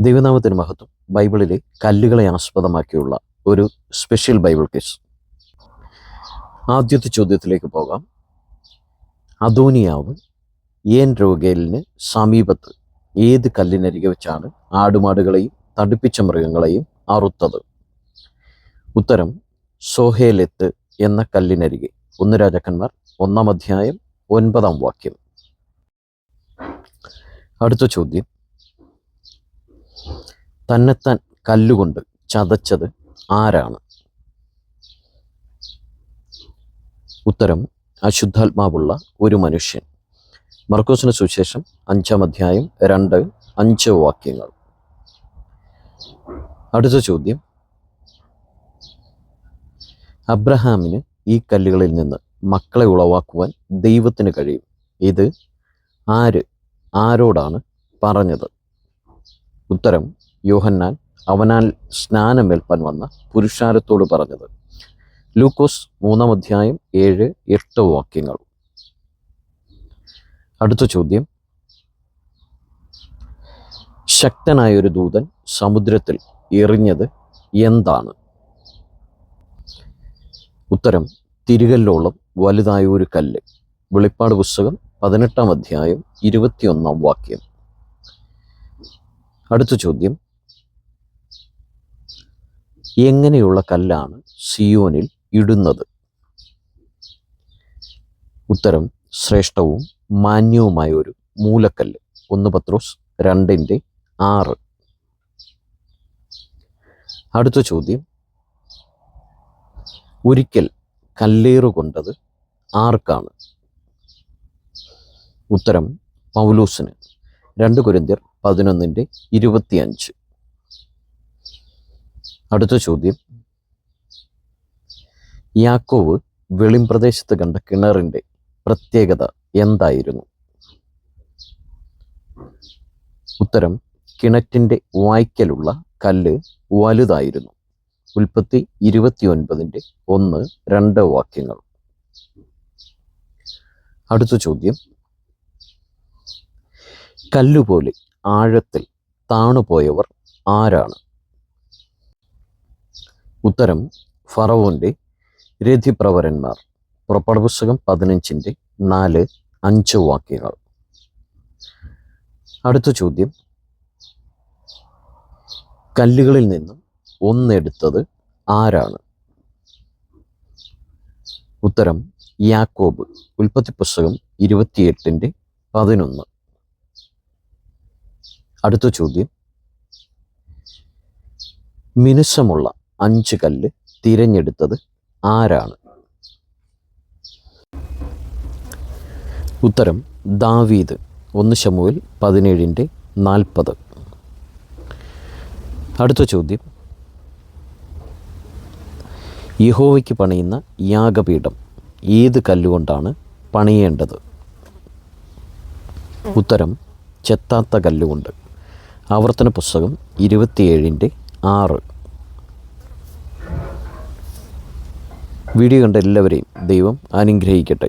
ദൈവനാമത്തിന് മഹത്വം. ബൈബിളിലെ കല്ലുകളെ ആസ്പദമാക്കിയുള്ള ഒരു സ്പെഷ്യൽ ബൈബിൾ കേസ് ആദ്യത്തെ ചോദ്യത്തിലേക്ക് പോകാം. അദോനിയാവ് ഏൻ രോഗേലിന് സമീപത്ത് ഏത് കല്ലിനരികെ വെച്ചാണ് ആടുമാടുകളെയും തടുപ്പിച്ച മൃഗങ്ങളെയും അറുത്തത്? ഉത്തരം സോഹേലെത്ത് എന്ന കല്ലിനരികെ. ഒന്ന് രാജാക്കന്മാർ ഒന്നാം അധ്യായം ഒൻപതാം വാക്യം. അടുത്ത ചോദ്യം. തന്നെത്താൻ കല്ലുകൊണ്ട് ചതച്ചത് ആരാണ്? ഉത്തരം അശുദ്ധാത്മാവുള്ള ഒരു മനുഷ്യൻ. മർക്കോസിന് സുശേഷം അഞ്ചാം അധ്യായം രണ്ട് അഞ്ച് വാക്യങ്ങൾ. അടുത്ത ചോദ്യം. അബ്രഹാമിന് ഈ കല്ലുകളിൽ നിന്ന് മക്കളെ ഉളവാക്കുവാൻ ദൈവത്തിന് കഴിയും. ഇത് ആര്? ആരോടാണ് പറഞ്ഞത്? ഉത്തരം യോഹന്നാൻ അവനാൽ സ്നാനമേൽപ്പാൻ വന്ന പുരുഷാരത്തോട് പറഞ്ഞത് ലൂക്കോസ് മൂന്നാം അധ്യായം ഏഴ് എട്ട് വാക്യങ്ങൾ. അടുത്ത ചോദ്യം ശക്തനായൊരു ദൂതൻ സമുദ്രത്തിൽ എറിഞ്ഞത് എന്താണ്? ഉത്തരം തിരികല്ലോളം വലുതായ ഒരു കല്ല്. വെളിപ്പാട് പുസ്തകം പതിനെട്ടാം അധ്യായം ഇരുപത്തിയൊന്നാം വാക്യം. അടുത്ത ചോദ്യം എങ്ങനെയുള്ള കല്ലാണ് സിയോനിൽ ഇടുന്നത്? ഉത്തരം ശ്രേഷ്ഠവും മാന്യവുമായ ഒരു മൂലക്കല്ല്. ഒന്ന് പത്രോസ് രണ്ടിന്റെ ആറ്. അടുത്ത ചോദ്യം. ഒരിക്കൽ കല്ലേറു കൊണ്ടത് ആർക്കാണ്? ഉത്തരം പൗലൂസിന്. രണ്ട് കുരിന്തിയർ പതിനൊന്നിന്റെ ഇരുപത്തിയഞ്ച്. അടുത്ത ചോദ്യം. യാക്കോവ് വെളിംപ്രദേശത്ത് കണ്ട കിണറിന്റെ പ്രത്യേകത എന്തായിരുന്നു? ഉത്തരം കിണറ്റിന്റെ വായ്ക്കലുള്ള കല്ല് വലുതായിരുന്നു. ഉൽപ്പത്തി ഇരുപത്തിയൊൻപതിന്റെ ഒന്ന് രണ്ട് വാക്യങ്ങൾ. അടുത്ത ചോദ്യം. കല്ലുപോലെ ആഴത്തിൽ താണുപോയവർ ആരാണ്? ഉത്തരം ഫറവോന്റെ രഥിപ്രവരന്മാർ പുറപ്പാട് പുസ്തകം പതിനഞ്ചിന്റെ നാല് അഞ്ച് വാക്യങ്ങൾ. അടുത്ത ചോദ്യം. കല്ലുകളിൽ നിന്നും ഒന്നെടുത്തത് ആരാണ്? ഉത്തരം യാക്കോബ്. ഉൽപ്പത്തി പുസ്തകം ഇരുപത്തിയെട്ടിന്റെ പതിനൊന്ന്. അടുത്ത ചോദ്യം. മിനുസമുള്ള അഞ്ച് കല്ല് തിരഞ്ഞെടുത്തത് ആരാണ്? ഉത്തരം ദാവീദ്. ഒന്ന് ശമുവിൽ പതിനേഴിന്റെ നാൽപ്പത്. അടുത്ത ചോദ്യം. യഹോവയ്ക്ക് പണിയുന്ന യാഗപീഠം ഏത് കല്ലുകൊണ്ടാണ് പണിയേണ്ടത്? ഉത്തരം ചെത്താത്ത കല്ലുകൊണ്ട്. ആവർത്തന പുസ്തകം ഇരുപത്തിയേഴിന്റെ ആറ്. വീഡിയോ കണ്ട എല്ലാവരെയും ദൈവം അനുഗ്രഹിക്കട്ടെ.